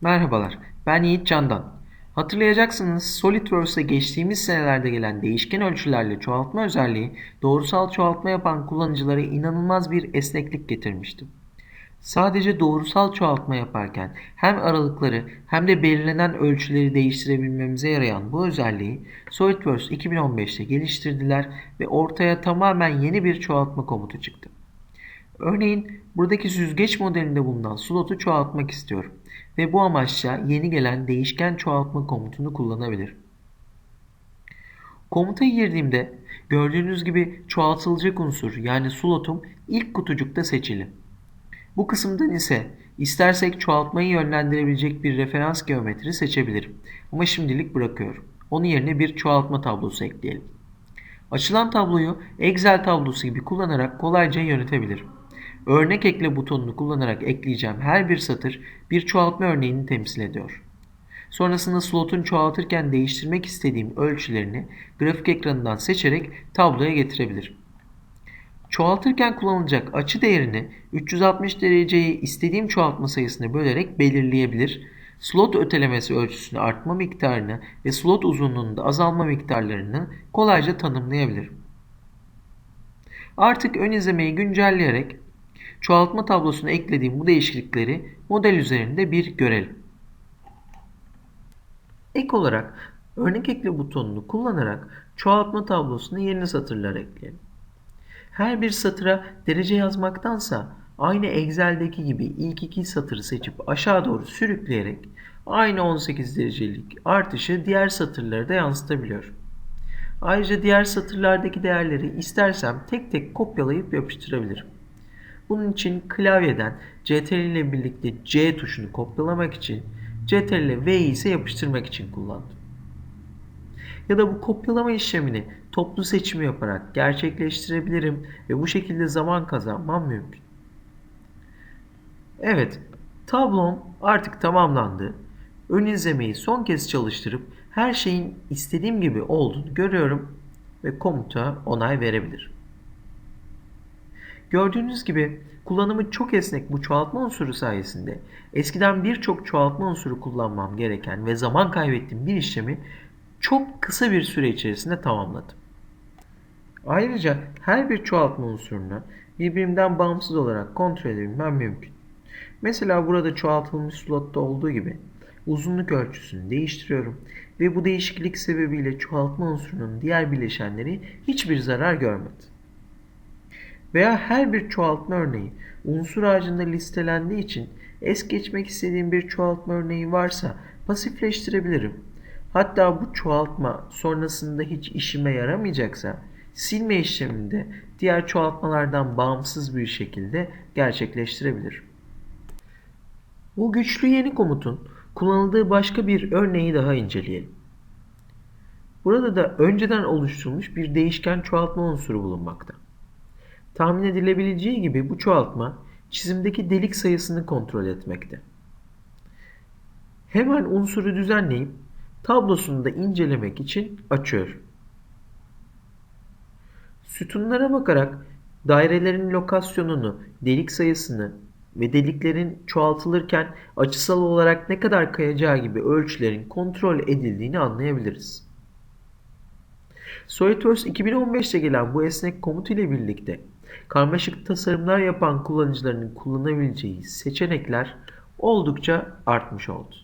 Merhabalar, ben Yiğit Candan. Hatırlayacaksınız SolidWorks'te geçtiğimiz senelerde gelen değişken ölçülerle çoğaltma özelliği doğrusal çoğaltma yapan kullanıcılara inanılmaz bir esneklik getirmişti. Sadece doğrusal çoğaltma yaparken hem aralıkları hem de belirlenen ölçüleri değiştirebilmemize yarayan bu özelliği SolidWorks 2015'te geliştirdiler ve ortaya tamamen yeni bir çoğaltma komutu çıktı. Örneğin buradaki süzgeç modelinde bulunan slotu çoğaltmak istiyorum ve bu amaçla yeni gelen değişken çoğaltma komutunu kullanabilirim. Komuta girdiğimde gördüğünüz gibi çoğaltılacak unsur yani slotum ilk kutucukta seçili. Bu kısımdan ise istersek çoğaltmayı yönlendirebilecek bir referans geometri seçebilirim. Ama şimdilik bırakıyorum. Onun yerine bir çoğaltma tablosu ekleyelim. Açılan tabloyu Excel tablosu gibi kullanarak kolayca yönetebilirim. Örnek ekle butonunu kullanarak ekleyeceğim her bir satır bir çoğaltma örneğini temsil ediyor. Sonrasında slotun çoğaltırken değiştirmek istediğim ölçülerini grafik ekranından seçerek tabloya getirebilirim. Çoğaltırken kullanılacak açı değerini 360 dereceyi istediğim çoğaltma sayısına bölerek belirleyebilir. Slot ötelemesi ölçüsünü artma miktarını ve slot uzunluğunda azalma miktarlarını kolayca tanımlayabilirim. Artık ön izlemeyi güncelleyerek çoğaltma tablosuna eklediğim bu değişiklikleri model üzerinde bir görelim. Ek olarak örnek ekle butonunu kullanarak çoğaltma tablosuna yeni satırlar ekleyelim. Her bir satıra derece yazmaktansa aynı Excel'deki gibi ilk iki satırı seçip aşağı doğru sürükleyerek aynı 18 derecelik artışı diğer satırlara da yansıtabiliyorum. Ayrıca diğer satırlardaki değerleri istersem tek tek kopyalayıp yapıştırabilirim. Bunun için klavyeden CTRL ile birlikte C tuşunu kopyalamak için CTRL ile V ise yapıştırmak için kullandım. Ya da bu kopyalama işlemini toplu seçimi yaparak gerçekleştirebilirim ve bu şekilde zaman kazanmam mümkün. Evet, tablom artık tamamlandı. Ön izlemeyi son kez çalıştırıp her şeyin istediğim gibi olduğunu görüyorum ve komuta onay verebilirim. Gördüğünüz gibi kullanımı çok esnek bu çoğaltma unsuru sayesinde eskiden birçok çoğaltma unsuru kullanmam gereken ve zaman kaybettiğim bir işlemi çok kısa bir süre içerisinde tamamladım. Ayrıca her bir çoğaltma unsurunu birbirinden bağımsız olarak kontrol edebilmem mümkün. Mesela burada çoğaltılmış slotta olduğu gibi uzunluk ölçüsünü değiştiriyorum ve bu değişiklik sebebiyle çoğaltma unsurunun diğer bileşenleri hiçbir zarar görmedi. Veya her bir çoğaltma örneği unsur ağacında listelendiği için es geçmek istediğim bir çoğaltma örneği varsa pasifleştirebilirim. Hatta bu çoğaltma sonrasında hiç işime yaramayacaksa silme işleminde diğer çoğaltmalardan bağımsız bir şekilde gerçekleştirebilirim. Bu güçlü yeni komutun kullanıldığı başka bir örneği daha inceleyelim. Burada da önceden oluşturulmuş bir değişken çoğaltma unsuru bulunmakta. Tahmin edilebileceği gibi bu çoğaltma çizimdeki delik sayısını kontrol etmekte. Hemen unsuru düzenleyip tablosunu da incelemek için açıyorum. Sütunlara bakarak dairelerin lokasyonunu, delik sayısını ve deliklerin çoğaltılırken açısal olarak ne kadar kayacağı gibi ölçülerin kontrol edildiğini anlayabiliriz. SolidWorks 2015'te gelen bu esnek komut ile birlikte karmaşık tasarımlar yapan kullanıcıların kullanabileceği seçenekler oldukça artmış oldu.